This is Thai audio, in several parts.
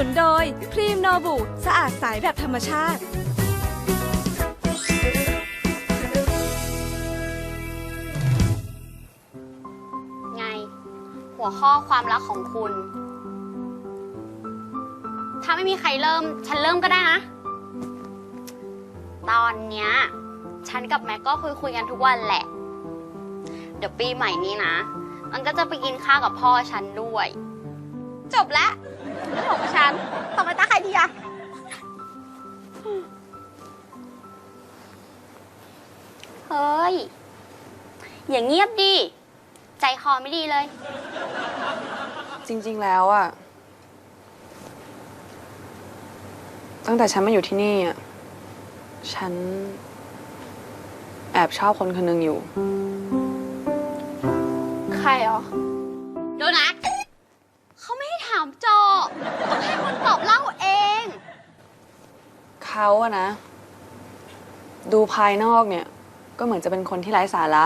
นุนโดย ครีมโนบุ สะอาดใสแบบธรรมชาติ ไง หัวข้อความรักของคุณ ถ้าไม่มีใครเริ่ม ฉันเริ่มก็ได้นะ ตอนเนี้ย ฉันกับแม็กก็คุยคุยๆกันทุกวันแหละ เดี๋ยวปีใหม่นี้นะ มันก็จะไปกินข้าวกับพ่อฉันด้วย จบแล้ว เรื่องของฉันต่อไปตาใครทีอะเฮ้ย อย่างเงียบดิ ใจคอไม่ดีเลย จริง ๆ แล้วอะตั้งแต่ฉันมาอยู่ที่นี่อะฉัน แอบชอบคนคนหนึ่งอยู่ ใครอ๋อ เขาอะนะ ดูภายนอกเนี่ย ก็เหมือนจะเป็นคนที่ไร้สาระ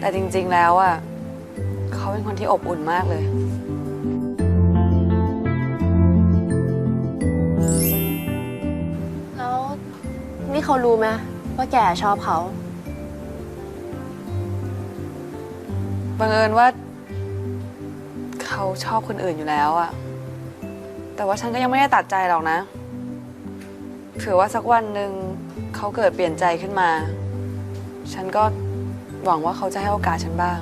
แต่จริงๆแล้วอะเขาเป็นคนที่อบอุ่นมากเลย แล้วนี่เขารู้ไหมว่าแกชอบเขา บังเอิญว่า เขาชอบคนอื่นอยู่แล้วอะแต่ว่าฉันก็ยังไม่ได้ตัดใจหรอกนะ เผื่อว่าสักวันหนึ่งเขาเกิดเปลี่ยนใจขึ้นมา ฉันก็หวังว่าเขาจะให้โอกาสฉันบ้าง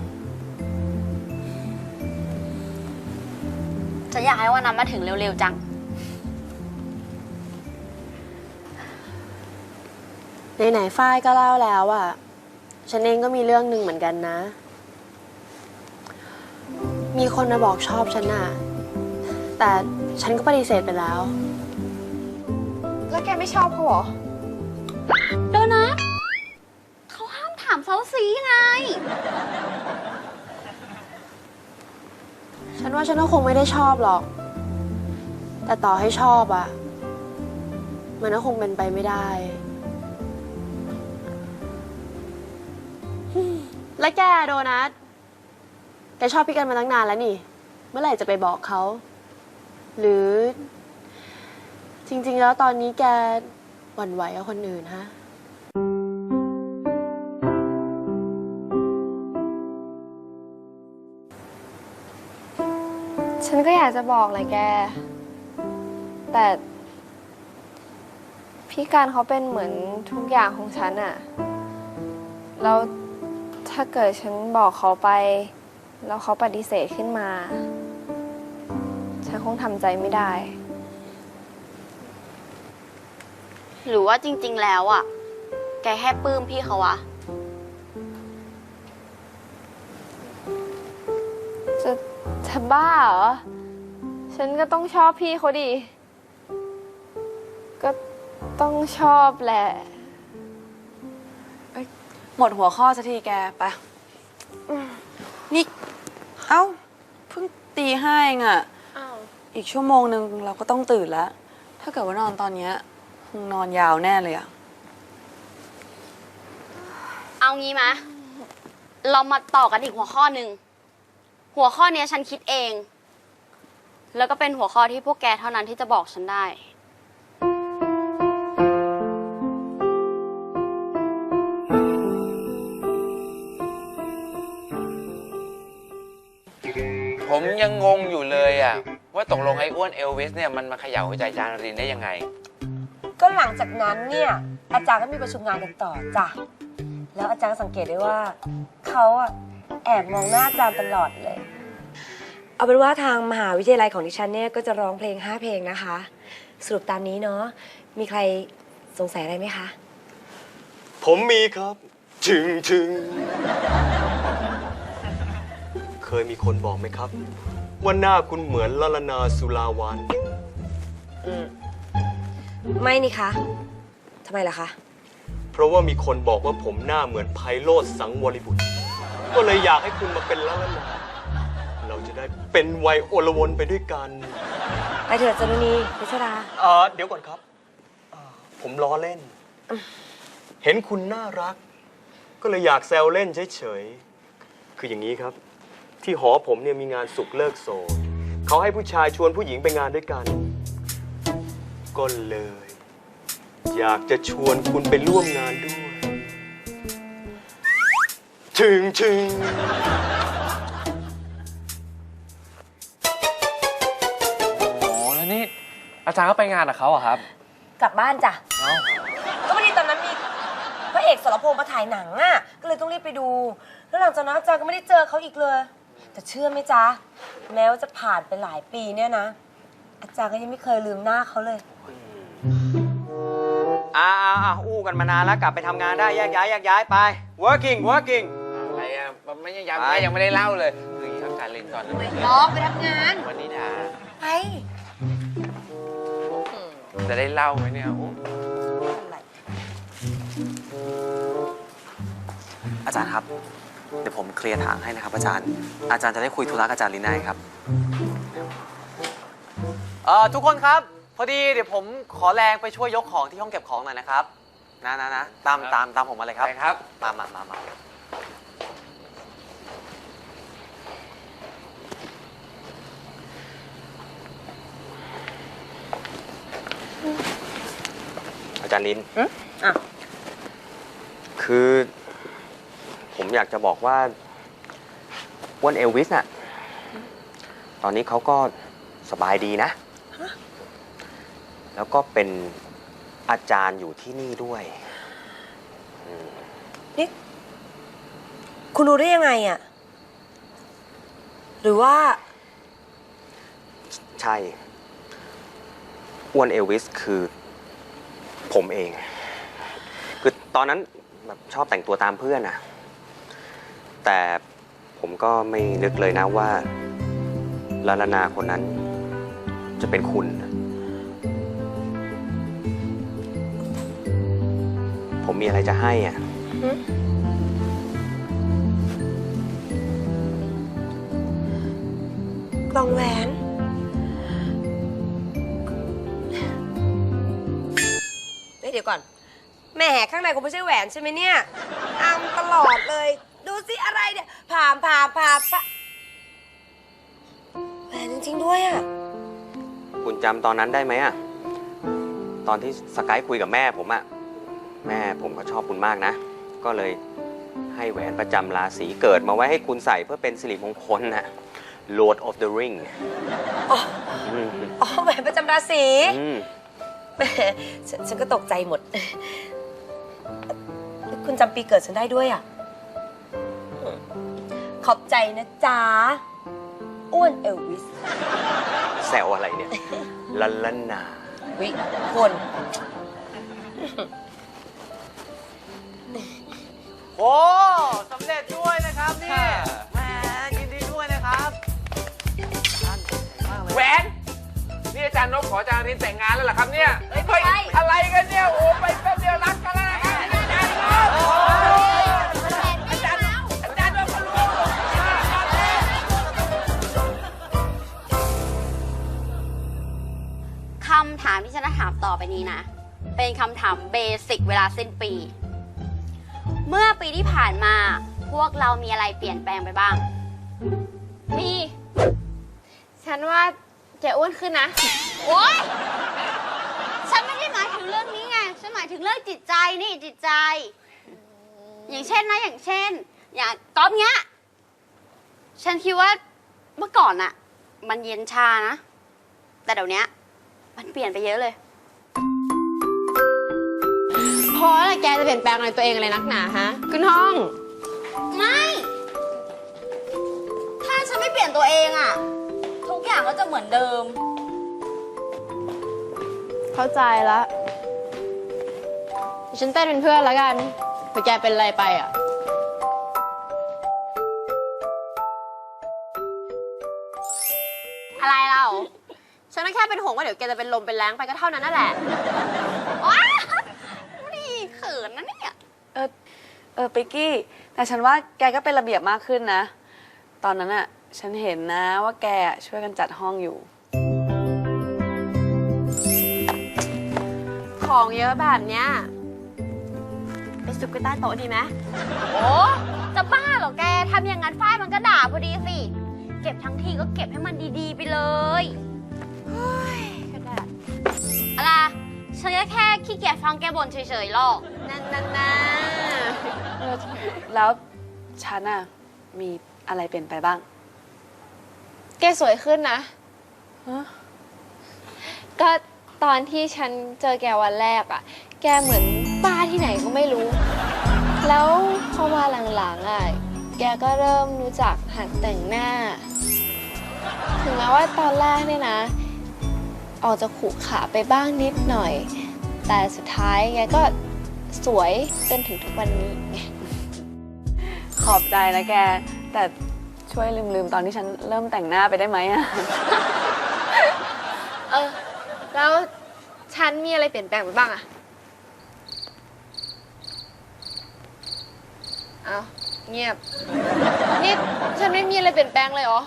ฉันอยากให้วันนั้นมาถึงเร็วๆจัง ไหนๆฝ้ายก็เล่าแล้วอะฉันเองก็มีเรื่องหนึ่งเหมือนกันนะ มีคนมาบอกชอบฉันน่ะ แต่ฉันก็ปฏิเสธไปแล้ว แล้วแกไม่ชอบเขาเหรอ โดนัทเขาห้ามถามเซาซีไง ฉันว่าฉันก็คงไม่ได้ชอบหรอก แต่ต่อให้ชอบอะมันก็คงเป็นไปไม่ได้ และแกโดนัท แกชอบพี่กันมาตั้งนานแล้วนี่ เมื่อไหร่จะไปบอกเขา หรือ จริง ๆ แล้วตอนนี้แกหวั่นไหวกับคนอื่นฮะ ฉันก็อยากจะบอกเลยแก แต่ พี่การเขาเป็นเหมือนทุกอย่างของฉันอะแล้วถ้าเกิดฉันบอกเขาไป แล้วเขาปฏิเสธขึ้นมา ฉันคงทำใจไม่ได้ หรือว่าจริง ๆ แล้วอะ แกแค่ปลื้มพี่เขาวะ จะจะบ้าเหรอ ฉันก็ต้องชอบพี่เขาดิ ก็ต้องชอบแหละ หมดหัวข้อสักทีแกไปะนี่ เอ้าเพิ่งตีห้าเองอะอีกชั่วโมงหนึ่งเราก็ต้องตื่นแล้ว ถ้าเกิดว่านอนตอนเนี้ยคงนอนยาวแน่เลยอะเอางี้มะ เรามาต่อกันอีกหัวข้อหนึ่ง หัวข้อเนี้ยฉันคิดเอง แล้วก็เป็นหัวข้อที่พวกแกเท่านั้นที่จะบอกฉันได้ ผมยังงงอยู่เลยอะ ว่าตกลงไอ้อ้วนเอลวิสเนี่ยมันมาเขย่าหัวใจจานรินได้ยังไง ก็หลังจากนั้นเนี่ยอาจารย์ก็มีประชุมงานกันต่อจ้ะ แล้วอาจารย์ก็สังเกตได้ว่าเขาอะแอบมองหน้าอาจารย์ตลอดเลย เอาเป็นว่าทางมหาวิทยาลัยของดิฉันเนี่ยก็จะร้องเพลง 5 เพลงนะคะ สรุปตามนี้เนาะ มีใครสงสัยอะไรไหมคะ ผมมีครับ ถึงถึง เคยมีคนบอกไหมครับ ว่าหน้าคุณเหมือนลลนาสุลาวันไม่นี่คะทำไมล่ะคะ เพราะว่ามีคนบอกว่าผมหน้าเหมือนไพโรธสังวริบุตร ก็เลยอยากให้คุณมาเป็นลลนา เราจะได้เป็นวัยโอลวนไปด้วยกัน ไปเถิดจารุณีพิชรา เออเดี๋ยวก่อนครับเอ่อผมล้อเล่น เห็นคุณน่ารัก ก็เลยอยากแซวเล่นเฉยๆ คืออย่างนี้ครับ ที่หอผมเนี่ยมีงานสุกเลิกโสดเขาให้ผู้ชายชวนผู้หญิงไปงานด้วยกัน ก็เลย อยากจะชวนคุณไปร่วมงานด้วยถึงถึงโอ้แล้วนี่อาจารย์ก็ไปงานกับเขาอะครับ กลับบ้านจ้ะเอ้าก็พอดีตอนนั้นมีพระเอกสรพงษ์มาถ่ายหนังอะ ก็เลยต้องรีบไปดู แล้วหลังจากนั้นอาจารย์ก็ไม่ได้เจอเขาอีกเลย แต่เชื่อไหมจ๊ะ แม้ว่าจะผ่านไปหลายปีเนี่ยนะ อาจารย์ก็ยังไม่เคยลืมหน้าเขาเลยอ่าอ่าอ่าอู้กันมานานแล้วกลับไปทำงานได้แยกย้ายแยกย้ายไป working working อะไรอะมันไม่ยังไปแม่ยังไม่ได้เล่าเลยคืออย่างนี้ครับการเล่นตอนนั้นน้องไปทำงาน วันนี้ดาไปจะได้เล่าไหมเนี่ยโอ้อาจารย์ครับ เดี๋ยวผมเคลียร์ทางให้นะครับอาจารย์ อาจารย์จะได้คุยธุระกับอาจารย์ลีน่าครับเอ่อทุกคนครับ พอดีเดี๋ยวผมขอแรงไปช่วยยกของที่ห้องเก็บของหน่อยนะครับนะนะนะตามตามตามผมมาเลยครับไปครับ มามามามาอาจารย์ลินอะ คือ ผมอยากจะบอกว่าอ้วนเอลวิสน่ะ ตอนนี้เขาก็สบายดีนะ แล้วก็เป็นอาจารย์อยู่ที่นี่ด้วยนี่ คุณรู้ได้ยังไงอะหรือว่า ใช่อ้วนเอลวิสคือผมเอง คือตอนนั้นแบบชอบแต่งตัวตามเพื่อนอะ แต่ผมก็ไม่นึกเลยนะว่าลาลานาคนนั้นจะเป็นคุณ ผมมีอะไรจะให้อะ กล่องแหวน เฮ้ยเดี๋ยวก่อน แหม่ข้างในคงไม่ใช่แหวนใช่ไหมเนี่ยอามตลอดเลย สิอะไรเนี่ยผ่ามผ่ามผ่ามผ่าแหวนจริงๆด้วยอะ คุณจำตอนนั้นได้ไหมอะตอนที่สกายคุยกับแม่ผมอะแม่ผมก็ชอบคุณมากนะ ก็เลยให้แหวนประจำราศีเกิดมาไว้ให้คุณใส่เพื่อเป็นสิริมงคลนะ Lord of the Ring อ๋อ อืมอ๋อแหวนประจำราศีอืมแหมฉันฉันก็ตกใจหมด คุณจำปีเกิดฉันได้ด้วยอะ ขอบใจนะจ๊ะ อ้วนเอลวิส แซวอะไรเนี่ย ลันลันนา วิคนโอ้สำเร็จด้วยนะครับเนี่ยแหมยินดีด้วยนะครับแหวนนี่อาจารย์นพขออาจารย์รินแต่งงานแล้วเหรอครับเนี่ยเฮ้ยอะไรกันเนี่ยโอ้ไปแป๊บเดียวรักกันแล้ว ถามต่อไปนี้นะ เป็นคำถามเบสิกเวลาสิ้นปี เมื่อปีที่ผ่านมาพวกเรามีอะไรเปลี่ยนแปลงไปบ้าง มี ฉันว่าแกอ้วนขึ้นนะ โอ๊ย ฉันไม่ได้หมายถึงเรื่องนี้ไง ฉันหมายถึงเรื่องจิตใจนี่จิตใจ อย่างเช่นนะ อย่างเช่น อย่างก๊อฟเนี้ย ฉันคิดว่าเมื่อก่อนอะมันเย็นชานะ แต่เดี๋ยวนี้มันเปลี่ยนไปเยอะเลย พราะอะไรแกจะเปลี่ยนแปลงอะไรตัวเองอะไรนักหนาฮะขึ้นห้อง ไม่ ถ้าฉันไม่เปลี่ยนตัวเองอะทุกอย่างก็จะเหมือนเดิม เข้าใจละฉันเต้นเป็นเพื่อนแล้วกันเผื่อแกเป็นอะไรไปอะ อะไรเรา ฉันก็แค่เป็นห่วงว่าเดี๋ยวแกจะเป็นลมเป็นแรงไปก็เท่านั้นนั่นแหละ ว้านี่เขินนะเนี่ย เออเออปิกกี้ แต่ฉันว่าแกก็เป็นระเบียบมากขึ้นนะ ตอนนั้นอะฉันเห็นนะว่าแกช่วยกันจัดห้องอยู่ ของเยอะแบบเนี้ยแกซุกกันใต้โต๊ะดีไหมโอ้จะบ้าเหรอแกทำอย่างนั้นฝ้ายมันก็ด่าพอดีสิ เก็บทั้งทีก็เก็บให้มันดีๆ ไปเลยเฮ้ยกระดาษอะไรฉันก็แค่ขี้เกียจฟังแกบ่นเฉยๆหรอก นั่นนั่นนะแล้วฉันอะมีอะไรเปลี่ยนไปบ้าง แกสวยขึ้นนะฮะก็ตอนที่ฉันเจอแกวันแรกอะ่ะแกเหมือนป้าที่ไหนก็ไม่รู้ แล้วพอมาหลังๆอะ่ะแกก็เริ่มรู้จักหัดแต่งหน้า ถึงแม้ว่าตอนแรกเนี่ยนะ ออกจะขรุขระไปบ้างนิดหน่อย แต่สุดท้ายแกก็ สวยจนถึงทุกวันนี้ไงขอบใจนะแก แต่ช่วยลืมๆ ตอนที่ฉันเริ่มแต่งหน้าไปได้ไหมอะเออ แล้วฉันมีอะไรเปลี่ยนแปลงไปบ้างอะเอาเงียบ นี่ฉันไม่มีอะไรเปลี่ยนแปลงเลยเหรอ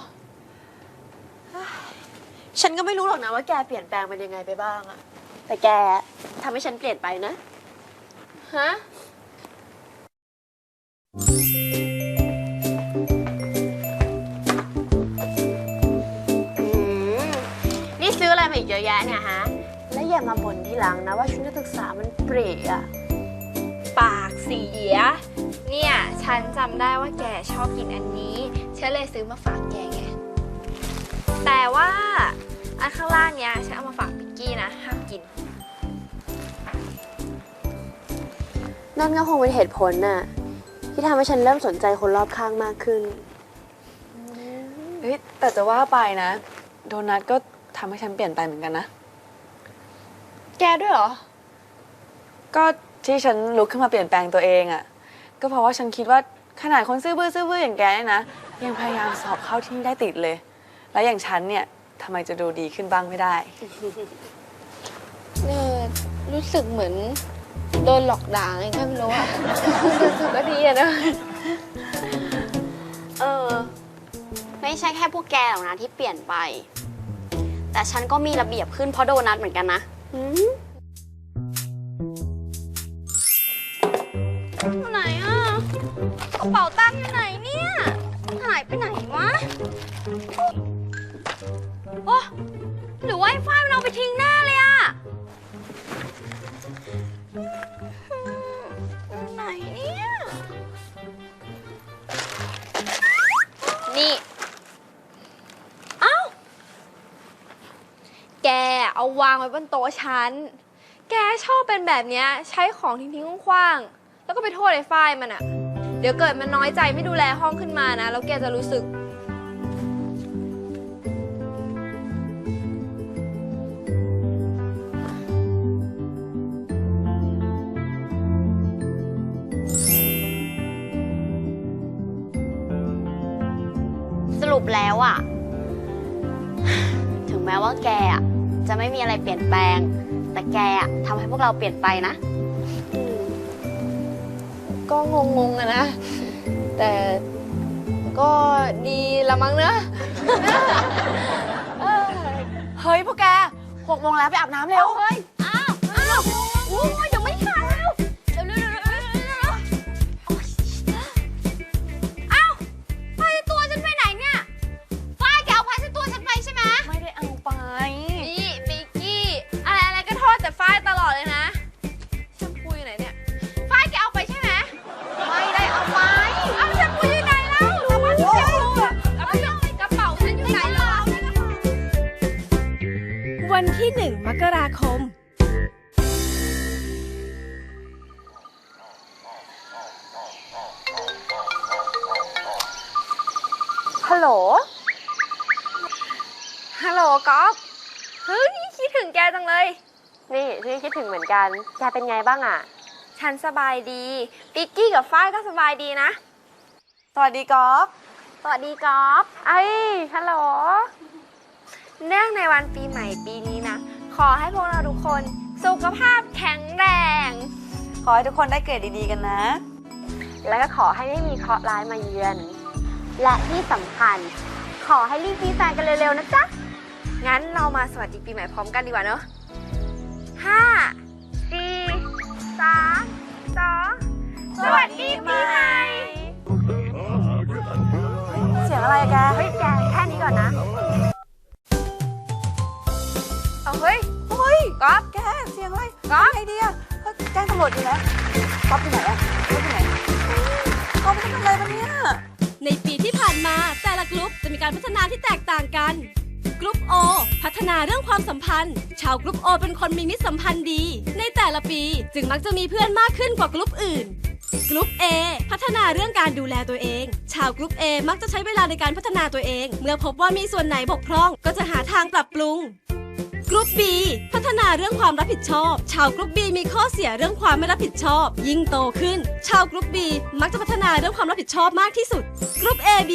ฉันก็ไม่รู้หรอกนะว่าแกเปลี่ยนแปลงเป็นยังไงไปบ้างอะแต่แกทำให้ฉันเปลี่ยนไปนะ ฮะอืมนี่ซื้ออะไรมาอีกเยอะแยะเนี่ยฮะ แล้วอย่ามาบ่นทีหลังนะว่าชุดนักศึกษามันเปรอะปากเสีย เนี่ย ฉันจำได้ว่าแกชอบกินอันนี้ ฉันเลยซื้อมาฝากแกไง แต่ว่า อันข้างล่างเนี้ยฉันเอามาฝากพิกกี้นะ ห้ามกิน นั่นก็คงเป็นเหตุผลน่ะที่ทำให้ฉันเริ่มสนใจคนรอบข้างมากขึ้น เฮ้ยแต่จะว่าไปนะ โดนัทก็ทำให้ฉันเปลี่ยนไปเหมือนกันนะ แกด้วยเหรอ ก็ที่ฉันลุกขึ้นมาเปลี่ยนแปลงตัวเองอะ่ะ ก็เพราะว่าฉันคิดว่าขนาดคนซื่อบื้อซื่อบื้ออย่างแกเนี่ยนะ ยังพยายามสอบเข้าที่นี่ได้ติดเลย แล้วอย่างฉันเนี่ยทำไมจะดูดีขึ้นบ้างไม่ได้เออรู้สึกเหมือน โดนหลอกด่าไงก็ไม่รู้อะรู้สึกก็ดีอะนะ เออ ไม่ใช่แค่พวกแกหรอกนะที่เปลี่ยนไป แต่ฉันก็มีระเบียบขึ้นเพราะโดนัทเหมือนกันนะอยู่ไหนอะกระเป๋าตังค์อยู่ไหนเนี่ย หายไปไหนวะ โอ้หรือว่าไอ้ฝ้ายมันเอาไปทิ้งแน่ เอาวางไว้บนโต๊ะฉัน แกชอบเป็นแบบเนี้ยใช้ของทิ้งๆคว้างๆแล้วก็ไปโทษไอ้ฝ้ายมันอะเดี๋ยวเกิดมันน้อยใจไม่ดูแลห้องขึ้นมานะ แล้วแกจะรู้สึก สรุปแล้วอะถึงแม้ว่าแกอะ จะไม่มีอะไรเปลี่ยนแปลง แต่แกอะทำให้พวกเราเปลี่ยนไปนะ ก็งงๆอะนะ แต่ก็ดีละมั้งเนอะเฮ้ยพวกแกหกโมงแล้วไปอาบน้ำเร็ว เฮ้ย อ้าว อ้าวโอ้ยเดี๋ยวไม่ทัน วันที่หนึ่งมกราคม ฮัลโหล ฮัลโหลก๊อฟเฮ้ยคิดถึงแกจังเลย นี่พี่คิดถึงเหมือนกัน แกเป็นไงบ้างอะฉันสบายดี ปิกกี้กับฝ้ายก็สบายดีนะ สวัสดีกอล์ฟสวัสดีก๊อฟไอ้ยฮัลโหล เนื่องในวันปีใหม่ปีนี้นะ ขอให้พวกเราทุกคนสุขภาพแข็งแรง ขอให้ทุกคนได้เกิดดีๆกันนะ และก็ขอให้ไม่มีเคราะห์ร้ายมาเยือน และที่สำคัญ ขอให้รีบปีแฟนกันเร็วๆนะจ๊ะ งั้นเรามาสวัสดีปีใหม่พร้อมกันดีกว่าเนาะห้าสี่สามสองสวัสดีปีใหม่ เสียงอะไรแก เฮ้ยแกแค่นี้ก่อนนะ เฮ้ยเฮ้ยก๊อฟแกเสียงอะไรก๊อฟไอเดียแจ้งตำรวจดีแล้วก๊อฟอยู่ไหนอะก๊อฟอยู่ไหนก๊อฟไปทำอะไรวะเนี่ยในปีที่ผ่านมาแต่ละกลุ่มจะมีการพัฒนาที่แตกต่างกันกลุ่ม O พัฒนาเรื่องความสัมพันธ์ ชาวกลุ่ม O เป็นคนมีมิตรสัมพันธ์ดี ในแต่ละปีจึงมักจะมีเพื่อนมากขึ้นกว่ากลุ่มอื่นกลุ่ม A พัฒนาเรื่องการดูแลตัวเอง ชาวกลุ่ม A มักจะใช้เวลาในการพัฒนาตัวเอง เมื่อพบว่ามีส่วนไหนบกพร่อง ก็จะหาทางปรับปรุง กลุ่ม B พัฒนาเรื่องความรับผิดชอบ ชาวกลุ่ม B มีข้อเสียเรื่องความไม่รับผิดชอบ ยิ่งโตขึ้น ชาวกลุ่ม B มักจะพัฒนาเรื่องความรับผิดชอบมากที่สุดกลุ่ม AB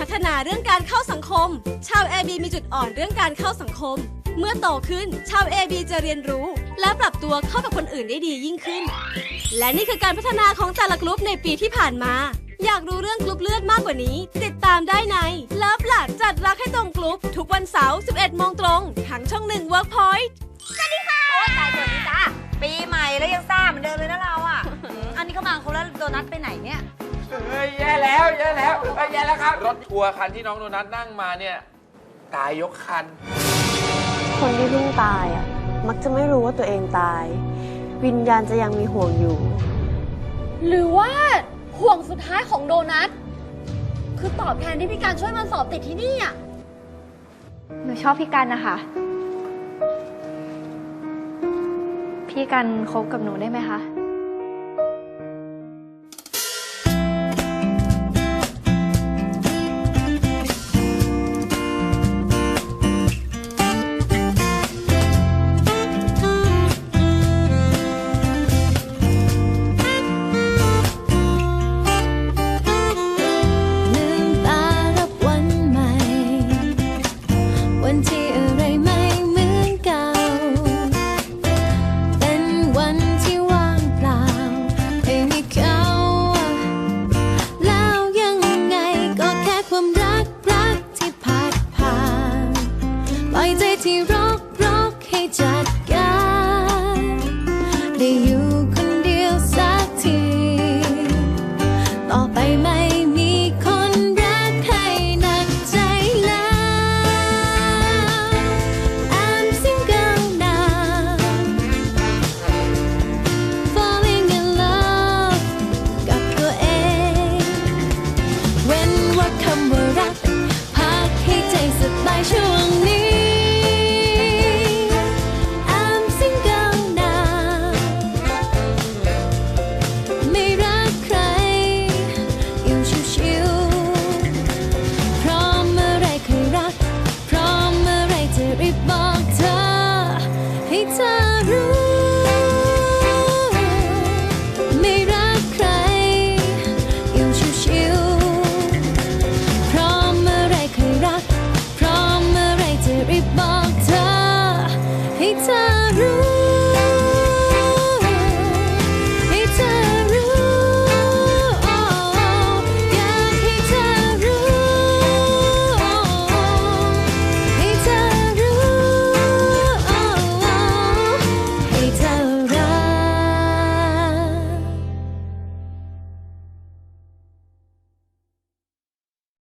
พัฒนาเรื่องการเข้าสังคม ชาว AB มีจุดอ่อนเรื่องการเข้าสังคม เมื่อโตขึ้น ชาว AB จะเรียนรู้ และปรับตัวเข้ากับคนอื่นได้ดียิ่งขึ้น และนี่คือการพัฒนาของแต่ละกลุ่มในปีที่ผ่านมา อยากรู้เรื่องกลุ่มเลือดมากกว่านี้ ติดตามได้ในเลิฟหลักจัดรักให้ตรงกลุ่มทุกวันเสาร์ 11โมงตรงทางช่องหนึ่ง Workpoint ปีใหม่แล้วยังซ่าเหมือนเดิมเลยนะเราอะ อันนี้เขามาคนละโดนัทไปไหนเนี่ย เฮ้ยแย่แล้วแย่แล้วเฮ้ยแย่แล้วครับ รถทัวร์คันที่น้องโดนัทนั่งมาเนี่ย ตายยกคัน คนที่เพิ่งตายอะ มักจะไม่รู้ว่าตัวเองตาย วิญญาณจะยังมีห่วงอยู่ หรือว่า ห่วงสุดท้ายของโดนัทคือตอบแทนที่พี่การช่วยมันสอบติดที่นี่อะ หนูชอบพี่กันนะคะ พี่กันคบกับหนูได้ไหมคะ